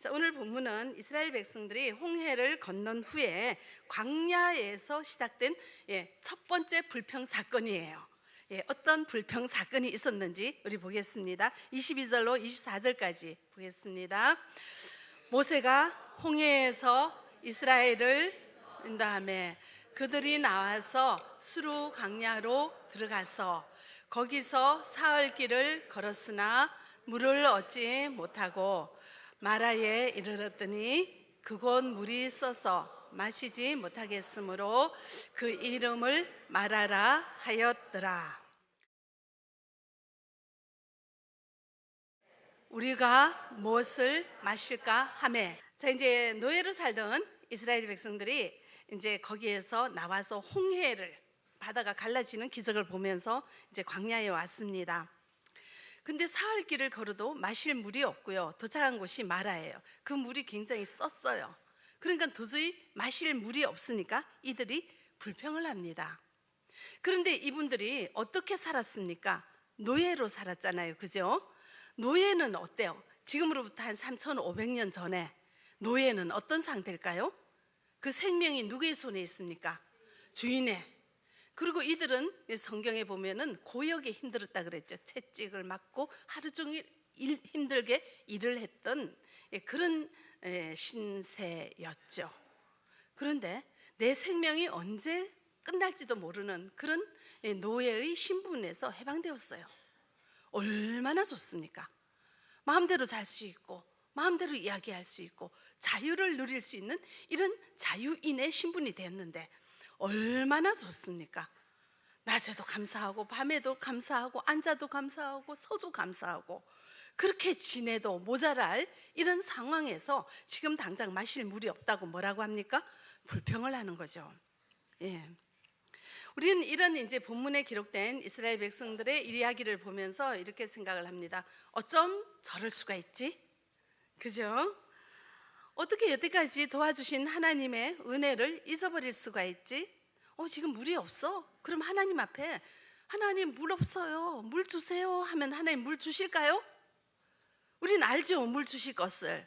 자, 오늘 본문은 이스라엘 백성들이 홍해를 건넌 후에 광야에서 시작된 예, 첫 번째 불평 사건이에요. 예, 어떤 불평 사건이 있었는지 우리 보겠습니다. 22절로 24절까지 보겠습니다. 모세가 홍해에서 이스라엘을 낸 다음에 그들이 나와서 수루 광야로 들어가서 거기서 사흘 길을 걸었으나 물을 얻지 못하고 마라에 이르렀더니 그곳 물이 써서 마시지 못하겠으므로 그 이름을 마라라 하였더라. 우리가 무엇을 마실까 하매 자 이제 노예로 살던 이스라엘 백성들이 이제 거기에서 나와서 홍해를 바다가 갈라지는 기적을 보면서 이제 광야에 왔습니다. 근데 사흘 길을 걸어도 마실 물이 없고요. 도착한 곳이 마라예요. 그 물이 굉장히 썼어요. 그러니까 도저히 마실 물이 없으니까 이들이 불평을 합니다. 그런데 이분들이 어떻게 살았습니까? 노예로 살았잖아요. 그죠? 노예는 어때요? 지금으로부터 한 3,500년 전에 노예는 어떤 상태일까요? 그 생명이 누구의 손에 있습니까? 주인의. 그리고 이들은 성경에 보면은 고역에 힘들었다 그랬죠. 채찍을 맞고 하루 종일 일, 힘들게 일을 했던 예, 그런 예, 신세였죠. 그런데 내 생명이 언제 끝날지도 모르는 그런 예, 노예의 신분에서 해방되었어요. 얼마나 좋습니까? 마음대로 잘수 있고 마음대로 이야기할 수 있고 자유를 누릴 수 있는 이런 자유인의 신분이 됐는데 얼마나 좋습니까? 낮에도 감사하고 밤에도 감사하고 앉아도 감사하고 서도 감사하고 그렇게 지내도 모자랄 이런 상황에서 지금 당장 마실 물이 없다고 뭐라고 합니까? 불평을 하는 거죠. 예. 우리는 이런 이제 본문에 기록된 이스라엘 백성들의 이야기를 보면서 이렇게 생각을 합니다. 어쩜 저럴 수가 있지? 그죠? 어떻게 여태까지 도와주신 하나님의 은혜를 잊어버릴 수가 있지? 어, 지금 물이 없어? 그럼 하나님 앞에 하나님 물 없어요. 물 주세요 하면 하나님 물 주실까요? 우린 알죠. 물 주실 것을.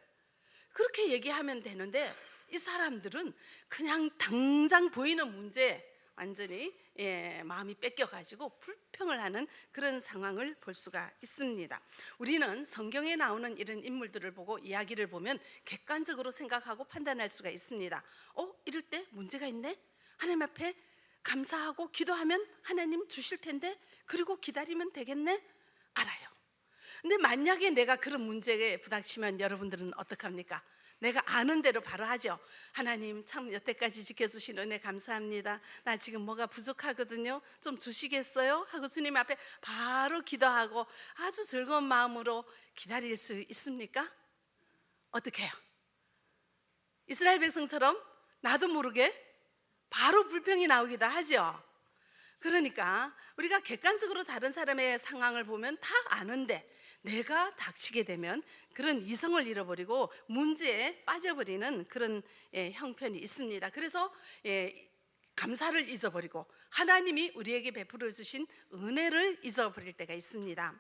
그렇게 얘기하면 되는데 이 사람들은 그냥 당장 보이는 문제 완전히 예, 마음이 뺏겨가지고 불평을 하는 그런 상황을 볼 수가 있습니다. 우리는 성경에 나오는 이런 인물들을 보고 이야기를 보면 객관적으로 생각하고 판단할 수가 있습니다. 어, 이럴 때 문제가 있네? 하나님 앞에 감사하고 기도하면 하나님 주실 텐데 그리고 기다리면 되겠네? 알아요. 근데 만약에 내가 그런 문제에 부닥치면 여러분들은 어떡합니까? 내가 아는 대로 바로 하죠. 하나님 참 여태까지 지켜주신 은혜 감사합니다. 나 지금 뭐가 부족하거든요. 좀 주시겠어요? 하고 주님 앞에 바로 기도하고 아주 즐거운 마음으로 기다릴 수 있습니까? 어떻게 해요? 이스라엘 백성처럼 나도 모르게 바로 불평이 나오기도 하죠. 그러니까 우리가 객관적으로 다른 사람의 상황을 보면 다 아는데 내가 닥치게 되면 그런 이성을 잃어버리고 문제에 빠져버리는 그런 예, 형편이 있습니다. 그래서 예, 감사를 잊어버리고 하나님이 우리에게 베풀어 주신 은혜를 잊어버릴 때가 있습니다.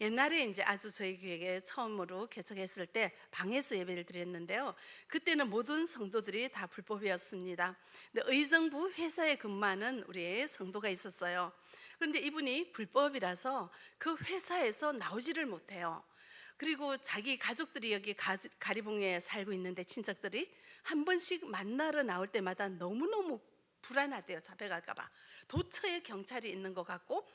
옛날에 이제 아주 저희 교회에 처음으로 개척했을 때 방에서 예배를 드렸는데요. 그때는 모든 성도들이 다 불법이었습니다. 근데 의정부 회사에 근무하는 우리의 성도가 있었어요. 그런데 이분이 불법이라서 그 회사에서 나오지를 못해요. 그리고 자기 가족들이 여기 가, 가리봉에 살고 있는데 친척들이 한 번씩 만나러 나올 때마다 너무너무 불안하대요. 잡혀갈까봐. 도처에 경찰이 있는 것 같고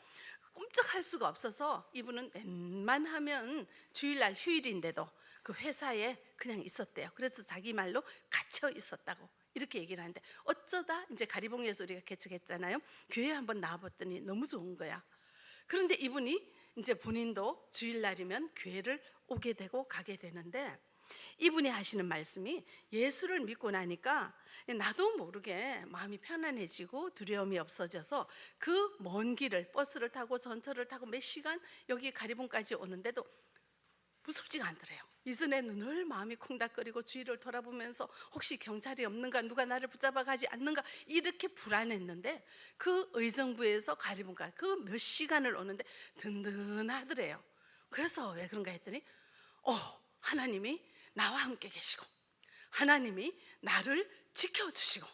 꼼짝할 수가 없어서 이분은 웬만하면 주일날 휴일인데도 그 회사에 그냥 있었대요. 그래서 자기 말로 갇혀 있었다고 이렇게 얘기를 하는데 어쩌다 이제 가리봉에서 우리가 개척했잖아요. 교회 한번 나와봤더니 너무 좋은 거야. 그런데 이분이 이제 본인도 주일날이면 교회를 오게 되고 가게 되는데 이분이 하시는 말씀이 예수를 믿고 나니까 나도 모르게 마음이 편안해지고 두려움이 없어져서 그 먼 길을 버스를 타고 전철을 타고 몇 시간 여기 가리봉까지 오는데도 무섭지가 않더래요. 이전에는 늘 마음이 콩닥거리고 주위를 돌아보면서 혹시 경찰이 없는가 누가 나를 붙잡아 가지 않는가 이렇게 불안했는데 그 의정부에서 가리봉까지 그몇 시간을 오는데 든든하더래요. 그래서 왜 그런가 했더니 어 하나님이 나와 함께 계시고 하나님이 나를 지켜주시고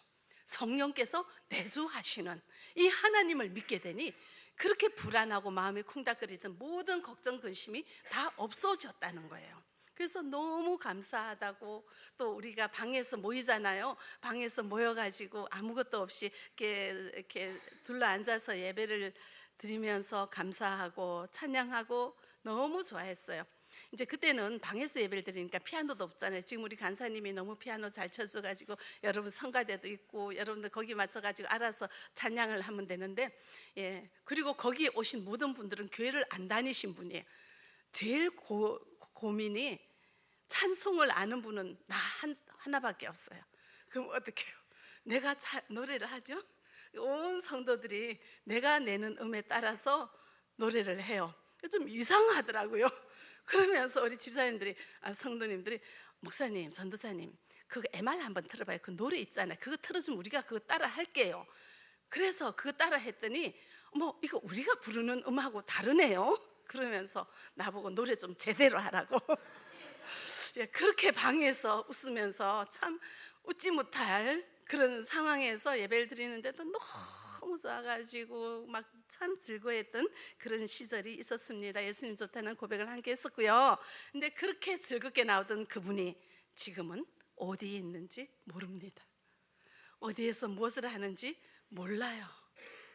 성령께서 내주하시는 이 하나님을 믿게 되니 그렇게 불안하고 마음이 콩닥거리던 모든 걱정 근심이 다 없어졌다는 거예요. 그래서 너무 감사하다고 또 우리가 방에서 모이잖아요. 방에서 모여가지고 아무것도 없이 이렇게 이렇게 둘러 앉아서 예배를 드리면서 감사하고 찬양하고 너무 좋아했어요. 이제 그때는 방에서 예배를 드리니까 피아노도 없잖아요. 지금 우리 간사님이 너무 피아노 잘 쳐줘가지고 여러분 성가대도 있고 여러분들 거기 맞춰가지고 알아서 찬양을 하면 되는데 예 그리고 거기 오신 모든 분들은 교회를 안 다니신 분이에요. 제일 고, 고민이 찬송을 아는 분은 나 한, 하나밖에 없어요. 그럼 어떻게 해요? 내가 차, 노래를 하죠? 온 성도들이 내가 내는 음에 따라서 노래를 해요. 좀 이상하더라고요. 그러면서 우리 집사님들이, 아, 성도님들이, 목사님, 전도사님, 그거 MR 한번 틀어봐요. 그 노래 있잖아요. 그거 틀어주면 우리가 그거 따라 할게요. 그래서 그거 따라 했더니, 뭐, 이거 우리가 부르는 음하고 다르네요. 그러면서 나보고 노래 좀 제대로 하라고. 예, 그렇게 방에서 웃으면서 참 웃지 못할 그런 상황에서 예배를 드리는데도 너무 좋아가지고 막 참 즐거웠던 그런 시절이 있었습니다. 예수님 좋다는 고백을 함께 했었고요. 근데 그렇게 즐겁게 나오던 그분이 지금은 어디에 있는지 모릅니다. 어디에서 무엇을 하는지 몰라요.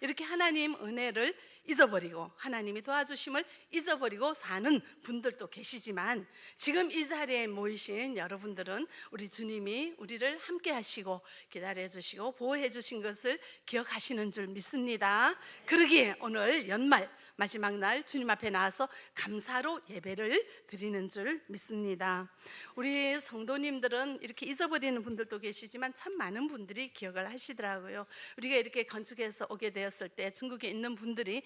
이렇게 하나님 은혜를 잊어버리고 하나님이 도와주심을 잊어버리고 사는 분들도 계시지만 지금 이 자리에 모이신 여러분들은 우리 주님이 우리를 함께 하시고 기다려 주시고 보호해 주신 것을 기억하시는 줄 믿습니다. 그러기에 오늘 연말 마지막 날 주님 앞에 나와서 감사로 예배를 드리는 줄 믿습니다. 우리 성도님들은 이렇게 잊어버리는 분들도 계시지만 참 많은 분들이 기억을 하시더라고요. 우리가 이렇게 건축해서 오게 되었을 때 중국에 있는 분들이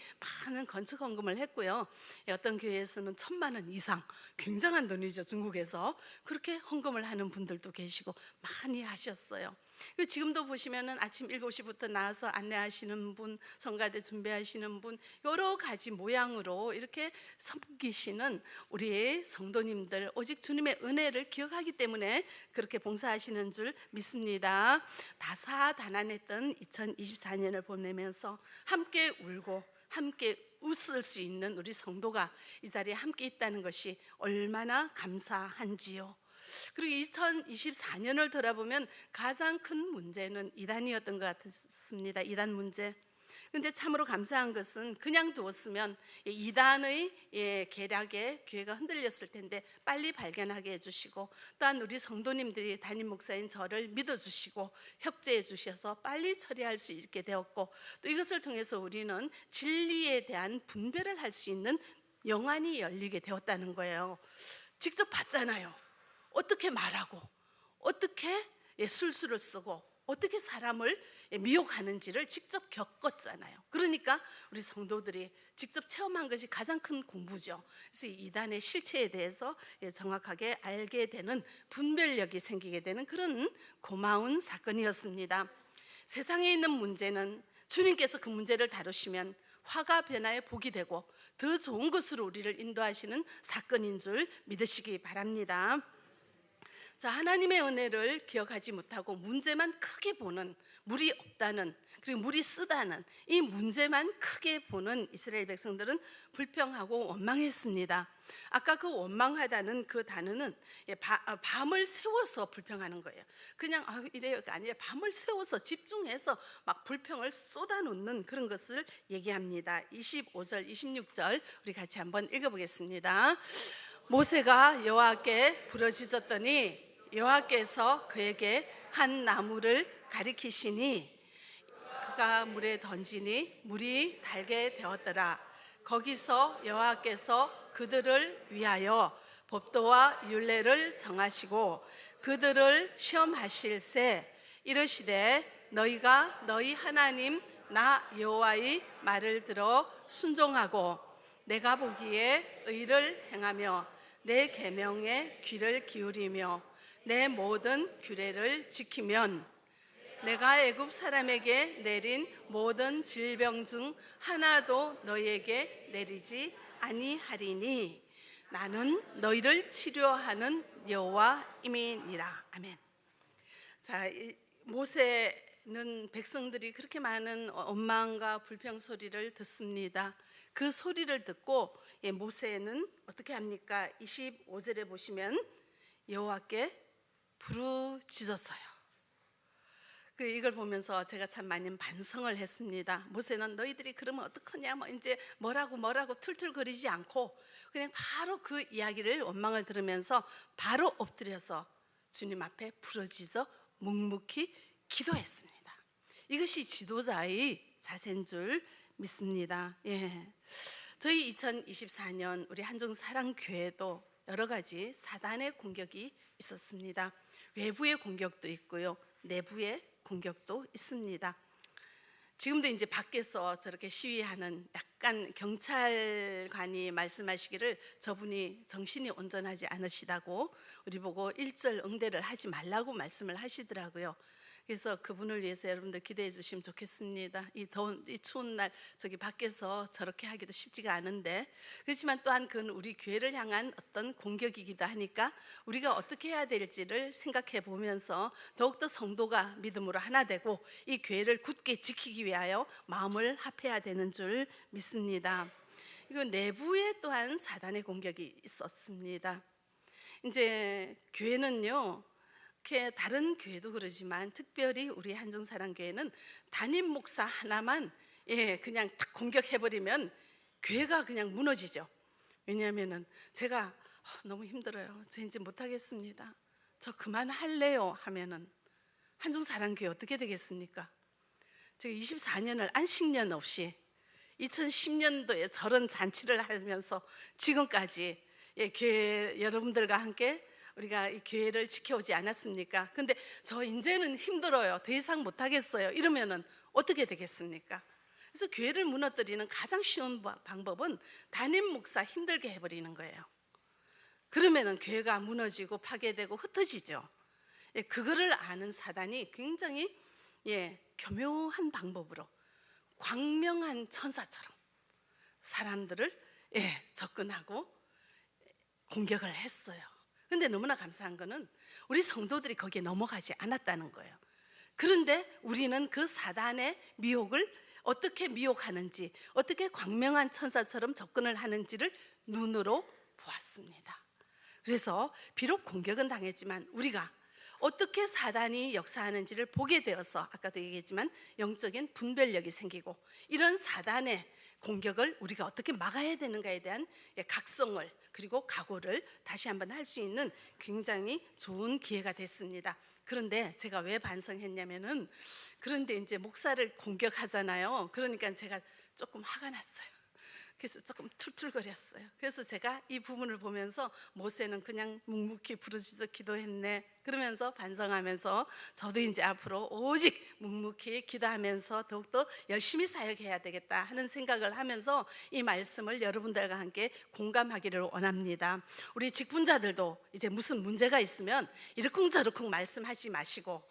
많은 건축 헌금을 했고요. 어떤 교회에서는 천만 원 이상 굉장한 돈이죠 중국에서 그렇게 헌금을 하는 분들도 계시고 많이 하셨어요. 그 지금도 보시면은 아침 7시부터 나와서 안내하시는 분, 성가대 준비하시는 분 여러 가지 모양으로 이렇게 섬기시는 우리 성도님들 오직 주님의 은혜를 기억하기 때문에 그렇게 봉사하시는 줄 믿습니다. 다사다난했던 2024년을 보내면서 함께 울고 함께 웃을 수 있는 우리 성도가 이 자리에 함께 있다는 것이 얼마나 감사한지요. 그리고 2024년을 돌아보면 가장 큰 문제는 이단이었던 것 같습니다. 이단 문제. 근데 참으로 감사한 것은 그냥 두었으면 이단의 예, 계략에 교회가 흔들렸을 텐데 빨리 발견하게 해주시고 또한 우리 성도님들이 담임 목사인 저를 믿어주시고 협조해 주셔서 빨리 처리할 수 있게 되었고 또 이것을 통해서 우리는 진리에 대한 분별을 할 수 있는 영안이 열리게 되었다는 거예요. 직접 봤잖아요. 어떻게 말하고 어떻게 예, 술수를 쓰고 어떻게 사람을 예, 미혹하는지를 직접 겪었잖아요. 그러니까 우리 성도들이 직접 체험한 것이 가장 큰 공부죠. 그래서 이 이단의 실체에 대해서 예, 정확하게 알게 되는 분별력이 생기게 되는 그런 고마운 사건이었습니다. 세상에 있는 문제는 주님께서 그 문제를 다루시면 화가 변화의 복이 되고 더 좋은 것으로 우리를 인도하시는 사건인 줄 믿으시기 바랍니다. 자, 하나님의 은혜를 기억하지 못하고 문제만 크게 보는 물이 없다는 그리고 물이 쓰다는 이 문제만 크게 보는 이스라엘 백성들은 불평하고 원망했습니다. 아까 그 원망하다는 그 단어는 예, 바- 밤을 세워서 불평하는 거예요. 그냥 아, 이래요가 아니라 밤을 세워서 집중해서 막 불평을 쏟아놓는 그런 것을 얘기합니다. 25절, 26절 우리 같이 한번 읽어보겠습니다. 모세가 여호와께 부르짖었더니 여호와께서 그에게 한 나무를 가리키시니 그가 물에 던지니 물이 달게 되었더라. 거기서 여호와께서 그들을 위하여 법도와 율례를 정하시고 그들을 시험하실세 이르시되 너희가 너희 하나님 나 여호와의 말을 들어 순종하고 내가 보기에 의를 행하며 내 계명에 귀를 기울이며 내 모든 규례를 지키면 내가 애굽 사람에게 내린 모든 질병 중 하나도 너희에게 내리지 아니하리니 나는 너희를 치료하는 여호와임이니라. 아멘. 자, 이 모세는 백성들이 그렇게 많은 원망과 불평 소리를 듣습니다. 그 소리를 듣고 예, 모세는 어떻게 합니까? 25절에 보시면 여호와께 부르짖었어요. 그 이걸 보면서 제가 참 많이 반성을 했습니다. 모세는 너희들이 그러면 어떡하냐 뭐 이제 뭐라고 뭐라고 툴툴거리지 않고 그냥 바로 그 이야기를 원망을 들으면서 바로 엎드려서 주님 앞에 부러지서 묵묵히 기도했습니다. 이것이 지도자의 자세인 줄 믿습니다. 예. 저희 2024년 우리 한중 사랑 교회도 여러 가지 사단의 공격이 있었습니다. 외부의 공격도 있고요. 내부의 공격도 있습니다. 지금도 이제 밖에서 저렇게 시위하는 약간 경찰관이 말씀하시기를 저분이 정신이 온전하지 않으시다고 우리 보고 일절 응대를 하지 말라고 말씀을 하시더라고요. 그래서 그분을 위해서 여러분들 기도해 주시면 좋겠습니다. 이 더운 이 추운 날 저기 밖에서 저렇게 하기도 쉽지가 않은데 그렇지만 또한 그건 우리 교회를 향한 어떤 공격이기도 하니까 우리가 어떻게 해야 될지를 생각해 보면서 더욱더 성도가 믿음으로 하나 되고 이 교회를 굳게 지키기 위하여 마음을 합해야 되는 줄 믿습니다. 이거 내부에 또한 사단의 공격이 있었습니다. 이제 교회는요. 이렇게 다른 교회도 그러지만 특별히 우리 한중사랑교회는 담임 목사 하나만 예 그냥 딱 공격해 버리면 교회가 그냥 무너지죠. 왜냐하면은 제가 어, 너무 힘들어요. 저 이제 못 하겠습니다. 저 그만 할래요 하면은 한중사랑교회 어떻게 되겠습니까? 제가 24년을 안식년 없이 2010년도에 저런 잔치를 하면서 지금까지 예, 교회 여러분들과 함께 우리가 이 교회를 지켜오지 않았습니까? 근데 저 이제는 힘들어요. 더 이상 못 하겠어요. 이러면은 어떻게 되겠습니까? 그래서 교회를 무너뜨리는 가장 쉬운 바- 방법은 담임 목사 힘들게 해버리는 거예요. 그러면은 교회가 무너지고 파괴되고 흩어지죠. 예, 그거를 아는 사단이 굉장히 예, 교묘한 방법으로 광명한 천사처럼 사람들을 예, 접근하고 공격을 했어요. 근데 너무나 감사한 거는 우리 성도들이 거기에 넘어가지 않았다는 거예요. 그런데 우리는 그 사단의 미혹을 어떻게 미혹하는지, 어떻게 광명한 천사처럼 접근을 하는지를 눈으로 보았습니다. 그래서 비록 공격은 당했지만 우리가 어떻게 사단이 역사하는지를 보게 되어서 아까도 얘기했지만 영적인 분별력이 생기고 이런 사단의 공격을 우리가 어떻게 막아야 되는가에 대한 예, 각성을 그리고 각오를 다시 한번 할 수 있는 굉장히 좋은 기회가 됐습니다. 그런데 제가 왜 반성했냐면은 그런데 이제 목사를 공격하잖아요. 그러니까 제가 조금 화가 났어요. 그래서 조금 툴툴거렸어요. 그래서 제가 이 부분을 보면서 모세는 그냥 묵묵히 부르짖어 기도했네. 그러면서 반성하면서 저도 이제 앞으로 오직 묵묵히 기도하면서 더욱더 열심히 사역해야 되겠다 하는 생각을 하면서 이 말씀을 여러분들과 함께 공감하기를 원합니다. 우리 직분자들도 이제 무슨 문제가 있으면 이러쿵저러쿵 말씀하지 마시고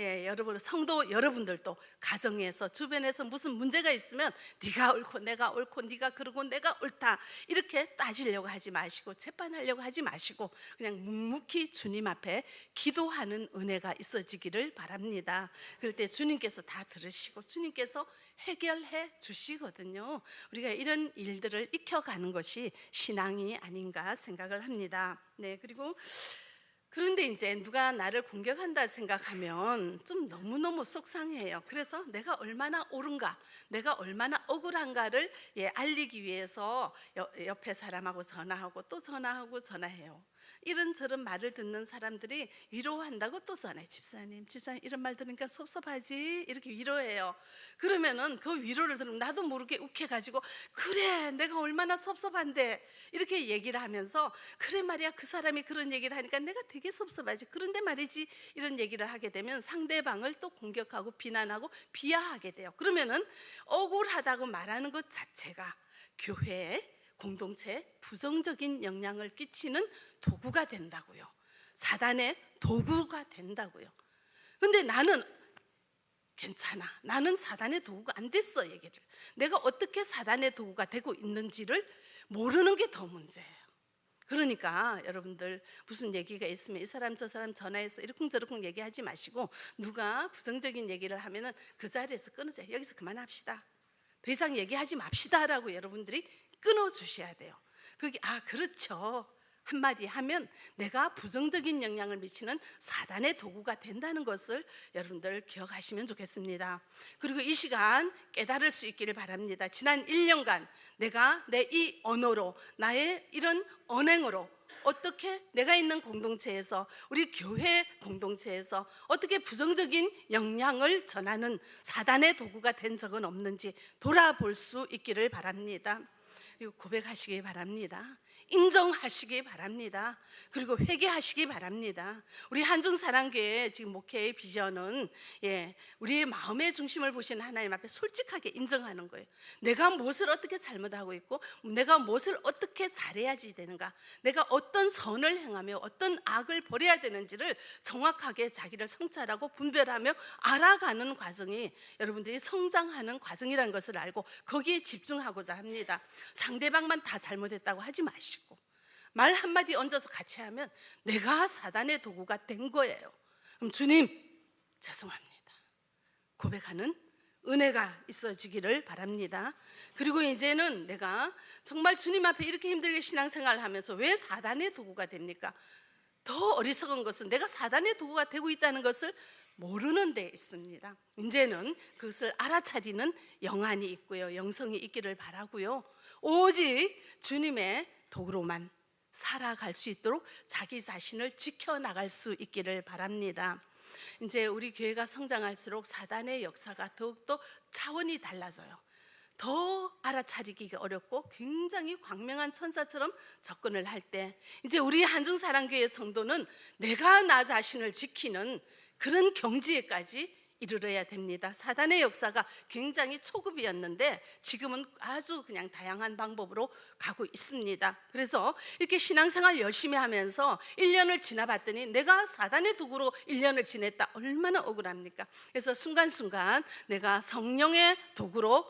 예, 여러분 성도 여러분들도 가정에서 주변에서 무슨 문제가 있으면 네가 옳고 내가 옳고 네가 그러고 내가 옳다 이렇게 따지려고 하지 마시고 재판하려고 하지 마시고 그냥 묵묵히 주님 앞에 기도하는 은혜가 있어지기를 바랍니다. 그럴 때 주님께서 다 들으시고 주님께서 해결해 주시거든요. 우리가 이런 일들을 익혀가는 것이 신앙이 아닌가 생각을 합니다. 네, 그리고 그런데 이제 누가 나를 공격한다 생각하면 좀 너무너무 속상해요. 그래서 내가 얼마나 옳은가, 내가 얼마나 억울한가를 예, 알리기 위해서 여- 옆에 사람하고 전화하고 또 전화하고 전화해요. 이런저런 말을 듣는 사람들이 위로한다고 또 전해. 집사님, 집사님 이런 말 들으니까 섭섭하지? 이렇게 위로해요. 그러면은 그 위로를 들으면 나도 모르게 욱해가지고 그래 내가 얼마나 섭섭한데 이렇게 얘기를 하면서 그래 말이야 그 사람이 그런 얘기를 하니까 내가 되게 섭섭하지. 그런데 말이지 이런 얘기를 하게 되면 상대방을 또 공격하고 비난하고 비하하게 돼요. 그러면은 억울하다고 말하는 것 자체가 교회에 공동체에 부정적인 영향을 끼치는 도구가 된다고요. 사단의 도구가 된다고요. 근데 나는 괜찮아. 나는 사단의 도구가 안 됐어 얘기를. 내가 어떻게 사단의 도구가 되고 있는지를 모르는 게 더 문제예요. 그러니까 여러분들 무슨 얘기가 있으면 이 사람 저 사람 전화해서 이러쿵저러쿵 얘기하지 마시고 누가 부정적인 얘기를 하면은 그 자리에서 끊으세요. 여기서 그만합시다. 더 이상 얘기하지 맙시다라고 여러분들이 끊어 주셔야 돼요. 그게 아 그렇죠. 한마디 하면 내가 부정적인 영향을 미치는 사단의 도구가 된다는 것을 여러분들 기억하시면 좋겠습니다. 그리고 이 시간 깨달을 수 있기를 바랍니다. 지난 1년간 내가 내 이 언어로 나의 이런 언행으로 어떻게 내가 있는 공동체에서 우리 교회 공동체에서 어떻게 부정적인 영향을 전하는 사단의 도구가 된 적은 없는지 돌아볼 수 있기를 바랍니다. 그리고 고백하시기 바랍니다. 인정하시기 바랍니다. 그리고 회개하시기 바랍니다. 우리 한중 사랑교회 지금 목회의 비전은 예, 우리의 마음의 중심을 보시는 하나님 앞에 솔직하게 인정하는 거예요. 내가 무엇을 어떻게 잘못하고 있고 내가 무엇을 어떻게 잘해야지 되는가? 내가 어떤 선을 행하며 어떤 악을 버려야 되는지를 정확하게 자기를 성찰하고 분별하며 알아가는 과정이 여러분들이 성장하는 과정이라는 것을 알고 거기에 집중하고자 합니다. 상대방만 다 잘못했다고 하지 마시고 말 한마디 얹어서 같이 하면 내가 사단의 도구가 된 거예요. 그럼 주님 죄송합니다. 고백하는 은혜가 있어지기를 바랍니다. 그리고 이제는 내가 정말 주님 앞에 이렇게 힘들게 신앙생활을 하면서 왜 사단의 도구가 됩니까? 더 어리석은 것은 내가 사단의 도구가 되고 있다는 것을 모르는 데 있습니다. 이제는 그것을 알아차리는 영안이 있고요. 영성이 있기를 바라고요. 오직 주님의 도구로만 살아갈 수 있도록 자기 자신을 지켜나갈 수 있기를 바랍니다. 이제 우리 교회가 성장할수록 사단의 역사가 더욱더 차원이 달라져요. 더 알아차리기가 어렵고 굉장히 광명한 천사처럼 접근을 할 때 이제 우리 한중사랑교회 성도는 내가 나 자신을 지키는 그런 경지에까지 이르러야 됩니다. 사단의 역사가 굉장히 초급이었는데 지금은 아주 그냥 다양한 방법으로 가고 있습니다. 그래서 이렇게 신앙생활 열심히 하면서 1년을 지나봤더니 내가 사단의 도구로 1년을 지냈다. 얼마나 억울합니까? 그래서 순간순간 내가 성령의 도구로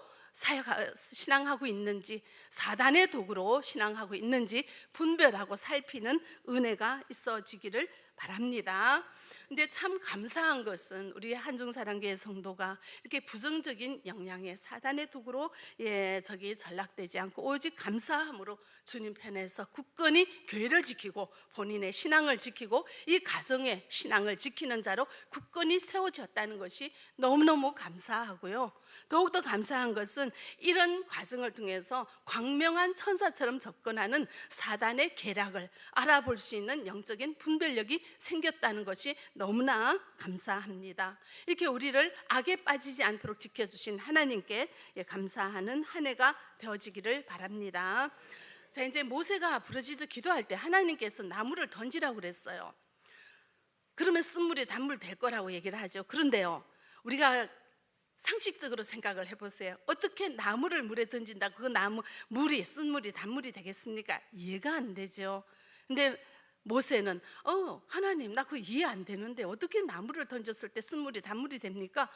신앙하고 있는지 사단의 도구로 신앙하고 있는지 분별하고 살피는 은혜가 있어지기를 바랍니다. 근데 참 감사한 것은 우리 한중사랑교회 성도가 이렇게 부정적인 영향의 사단의 도구로 예, 저기 전락되지 않고 오직 감사함으로 주님 편에서 굳건히 교회를 지키고 본인의 신앙을 지키고 이 가정의 신앙을 지키는 자로 굳건히 세워졌다는 것이 너무너무 감사하고요. 더욱더 감사한 것은 이런 과정을 통해서 광명한 천사처럼 접근하는 사단의 계략을 알아볼 수 있는 영적인 분별력이 생겼다는 것이 너무나 감사합니다. 이렇게 우리를 악에 빠지지 않도록 지켜주신 하나님께 예, 감사하는 한 해가 되어지기를 바랍니다. 자 이제 모세가 부르짖어 기도할 때 하나님께서 나무를 던지라고 그랬어요. 그러면 쓴물이 단물 될 거라고 얘기를 하죠. 그런데요, 우리가 상식적으로 생각을 해보세요. 어떻게 나무를 물에 던진다? 그 나무 물이 쓴물이 단물이 되겠습니까? 이해가 안 되죠. 근데 모세는 어 하나님 나 그 이해 안 되는데 어떻게 나무를 던졌을 때 쓴물이 단물이 됩니까?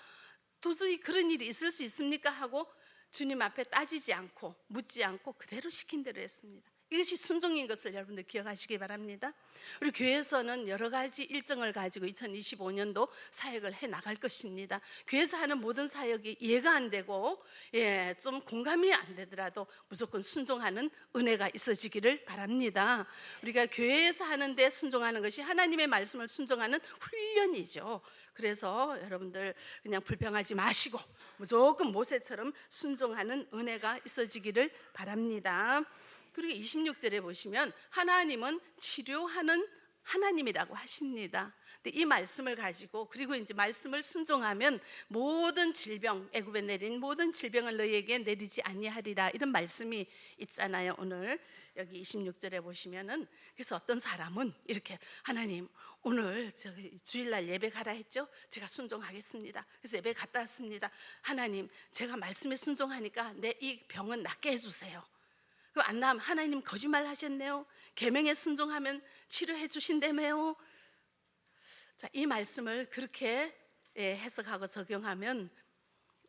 도저히 그런 일이 있을 수 있습니까? 하고 주님 앞에 따지지 않고 묻지 않고 그대로 시킨 대로 했습니다. 이것이 순종인 것을 여러분들 기억하시기 바랍니다. 우리 교회에서는 여러 가지 일정을 가지고 2025년도 사역을 해 나갈 것입니다. 교회에서 하는 모든 사역이 이해가 안 되고 예, 좀 공감이 안 되더라도 무조건 순종하는 은혜가 있어지기를 바랍니다. 우리가 교회에서 하는데 순종하는 것이 하나님의 말씀을 순종하는 훈련이죠. 그래서 여러분들 그냥 불평하지 마시고 무조건 모세처럼 순종하는 은혜가 있어지기를 바랍니다. 그리고 26절에 보시면 하나님은 치료하는 하나님이라고 하십니다. 이 말씀을 가지고 그리고 이제 말씀을 순종하면 모든 질병 애굽에 내린 모든 질병을 너희에게 내리지 아니하리라 이런 말씀이 있잖아요. 오늘 여기 26절에 보시면은 그래서 어떤 사람은 이렇게 하나님 오늘 저기 주일날 예배 가라 했죠? 제가 순종하겠습니다. 그래서 예배 갔다 왔습니다. 하나님 제가 말씀에 순종하니까 내 이 병은 낫게 해주세요. 그안 나면 하나님 거짓말 하셨네요. 계명에 순종하면 치료해 주신다며요. 자, 이 말씀을 그렇게 예, 해석하고 적용하면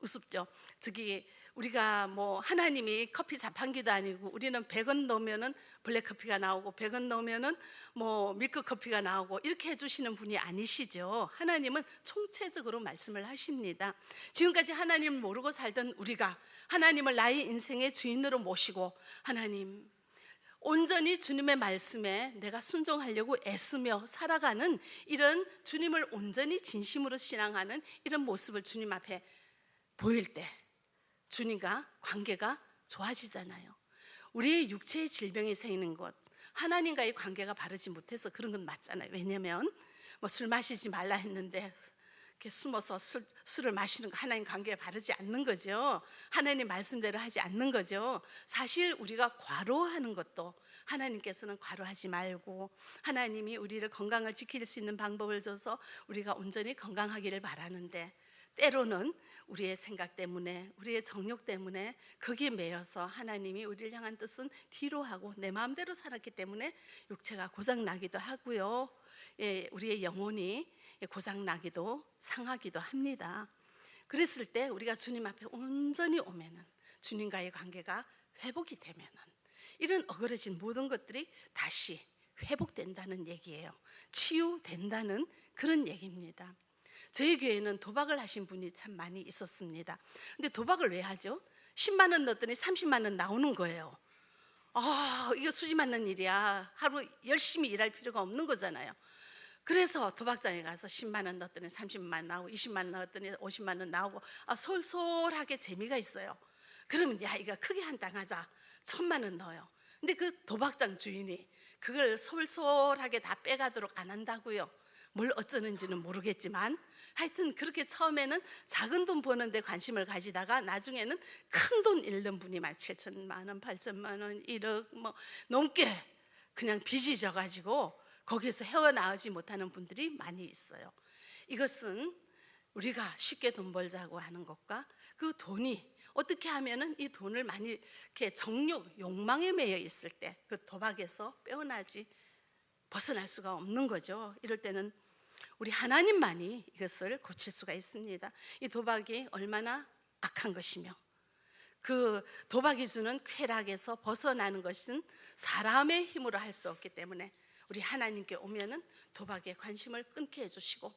우습죠. 저기 우리가 뭐 하나님이 커피 자판기도 아니고 우리는 100원 넣으면은 블랙 커피가 나오고 100원 넣으면은 뭐 밀크 커피가 나오고 이렇게 해주시는 분이 아니시죠. 하나님은 총체적으로 말씀을 하십니다. 지금까지 하나님을 모르고 살던 우리가 하나님을 나의 인생의 주인으로 모시고 하나님 온전히 주님의 말씀에 내가 순종하려고 애쓰며 살아가는 이런 주님을 온전히 진심으로 신앙하는 이런 모습을 주님 앞에 보일 때 주님과 관계가 좋아지잖아요. 우리의 육체의 질병이 생기는 것, 하나님과의 관계가 바르지 못해서 그런 건 맞잖아요. 왜냐하면 뭐 술 마시지 말라 했는데 이렇게 숨어서 술, 술을 마시는 거 하나님 관계에 바르지 않는 거죠. 하나님 말씀대로 하지 않는 거죠. 사실 우리가 과로하는 것도 하나님께서는 과로하지 말고 하나님이 우리를 건강을 지킬 수 있는 방법을 줘서 우리가 온전히 건강하기를 바라는데 때로는 우리의 생각 때문에 우리의 정욕 때문에 거기에 매여서 하나님이 우리를 향한 뜻은 뒤로 하고 내 마음대로 살았기 때문에 육체가 고장 나기도 하고요. 예, 우리의 영혼이 고장 나기도 상하기도 합니다. 그랬을 때 우리가 주님 앞에 온전히 오면은 주님과의 관계가 회복이 되면은 이런 어그러진 모든 것들이 다시 회복된다는 얘기예요. 치유된다는 그런 얘기입니다. 저희 교회는 도박을 하신 분이 참 많이 있었습니다. 근데 도박을 왜 하죠? 10만 원 넣었더니 30만 원 나오는 거예요. 아, 이거 수지 맞는 일이야. 하루 열심히 일할 필요가 없는 거잖아요. 그래서 도박장에 가서 10만 원 넣었더니 30만 원 나오고 20만 원 넣었더니 50만 원 나오고 아, 솔솔하게 재미가 있어요. 그러면 야 이거 크게 한 당 하자. 천만 원 넣어요. 근데 그 도박장 주인이 그걸 솔솔하게 다 빼가도록 안 한다고요. 뭘 어쩌는지는 모르겠지만 하여튼 그렇게 처음에는 작은 돈 버는데 관심을 가지다가 나중에는 큰 돈 잃는 분이 많 7천만 원, 8천만 원, 1억 뭐 넘게 그냥 빚이 져가지고 거기에서 헤어나오지 못하는 분들이 많이 있어요. 이것은 우리가 쉽게 돈 벌자고 하는 것과 그 돈이 어떻게 하면은 이 돈을 많이 이렇게 정욕, 욕망에 매여 있을 때 그 도박에서 빼어나지 벗어날 수가 없는 거죠. 이럴 때는 우리 하나님만이 이것을 고칠 수가 있습니다. 이 도박이 얼마나 악한 것이며 그 도박이 주는 쾌락에서 벗어나는 것은 사람의 힘으로 할 수 없기 때문에 우리 하나님께 오면은 도박에 관심을 끊게 해주시고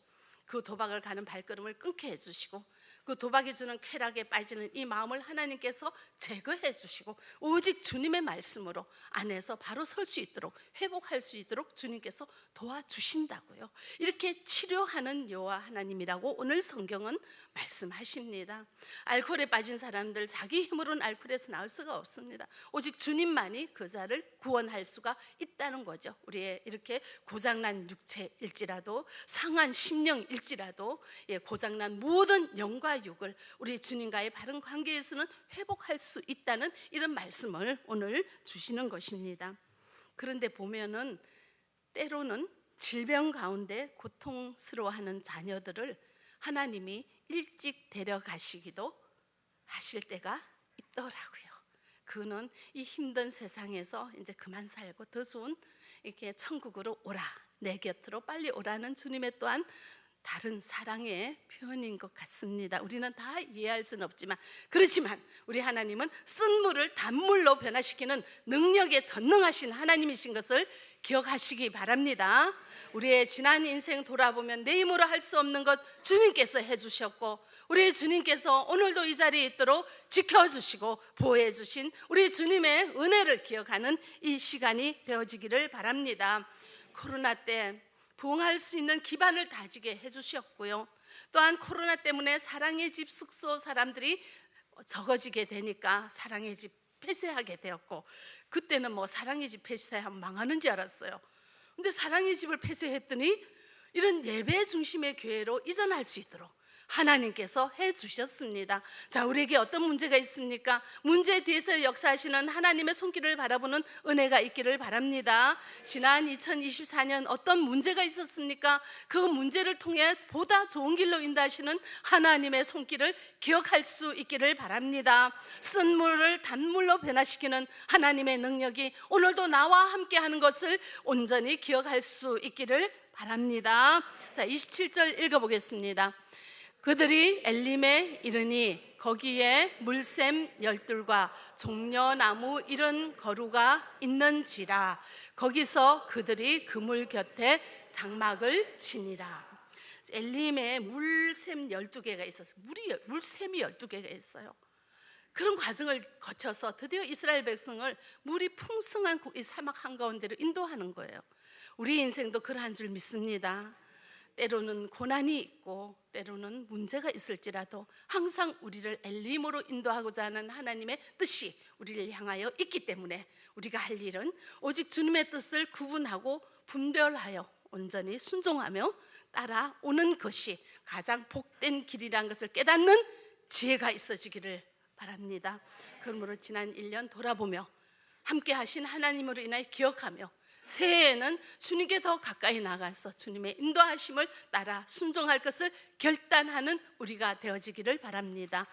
그 도박을 가는 발걸음을 끊게 해주시고 그 도박이 주는 쾌락에 빠지는 이 마음을 하나님께서 제거해 주시고 오직 주님의 말씀으로 안에서 바로 설 수 있도록 회복할 수 있도록 주님께서 도와주신다고요. 이렇게 치료하는 여호와 하나님이라고 오늘 성경은 말씀하십니다. 알코올에 빠진 사람들 자기 힘으로는 알코올에서 나올 수가 없습니다. 오직 주님만이 그 자를 구원할 수가 있다는 거죠. 우리의 이렇게 고장난 육체일지라도 상한 심령일지라도 예, 고장난 모든 영과 육을 우리 주님과의 바른 관계에서는 회복할 수 있다는 이런 말씀을 오늘 주시는 것입니다. 그런데 보면은 때로는 질병 가운데 고통스러워하는 자녀들을 하나님이 일찍 데려가시기도 하실 때가 있더라고요. 그는 이 힘든 세상에서 이제 그만 살고 더 좋은 이렇게 천국으로 오라 내 곁으로 빨리 오라는 주님의 또한 다른 사랑의 표현인 것 같습니다. 우리는 다 이해할 수는 없지만 그렇지만 우리 하나님은 쓴 물을 단물로 변화시키는 능력에 전능하신 하나님이신 것을 기억하시기 바랍니다. 우리의 지난 인생 돌아보면 내 힘으로 할 수 없는 것 주님께서 해주셨고 우리 주님께서 오늘도 이 자리에 있도록 지켜주시고 보호해주신 우리 주님의 은혜를 기억하는 이 시간이 되어지기를 바랍니다. 코로나 때 부흥할 수 있는 기반을 다지게 해주셨고요. 또한 코로나 때문에 사랑의 집 숙소 사람들이 적어지게 되니까 사랑의 집 폐쇄하게 되었고 그때는 뭐 사랑의 집 폐쇄하면 망하는 줄 알았어요. 근데 사랑의 집을 폐쇄했더니 이런 예배 중심의 교회로 이전할 수 있도록 하나님께서 해 주셨습니다. 자, 우리에게 어떤 문제가 있습니까? 문제 뒤에서 역사하시는 하나님의 손길을 바라보는 은혜가 있기를 바랍니다. 지난 2024년 어떤 문제가 있었습니까? 그 문제를 통해 보다 좋은 길로 인도하시는 하나님의 손길을 기억할 수 있기를 바랍니다. 쓴 물을 단물로 변화시키는 하나님의 능력이 오늘도 나와 함께 하는 것을 온전히 기억할 수 있기를 바랍니다. 자, 27절 읽어보겠습니다. 그들이 엘림에 이르니 거기에 물샘 열둘과 종려나무 이런 거루가 있는지라 거기서 그들이 그물 곁에 장막을 치니라 엘림에 물샘 열두 개가 있어서 물이 물샘이 열두 개가 있어요. 그런 과정을 거쳐서 드디어 이스라엘 백성을 물이 풍성한 이 사막 한가운데로 인도하는 거예요. 우리 인생도 그러한 줄 믿습니다. 때로는 고난이 있고 때로는 문제가 있을지라도 항상 우리를 엘림으로 인도하고자 하는 하나님의 뜻이 우리를 향하여 있기 때문에 우리가 할 일은 오직 주님의 뜻을 구분하고 분별하여 온전히 순종하며 따라오는 것이 가장 복된 길이라는 것을 깨닫는 지혜가 있어지기를 바랍니다. 그러므로 지난 1년 돌아보며 함께 하신 하나님으로 인하여 기억하며 새해에는 주님께 더 가까이 나가서 주님의 인도하심을 따라 순종할 것을 결단하는 우리가 되어지기를 바랍니다.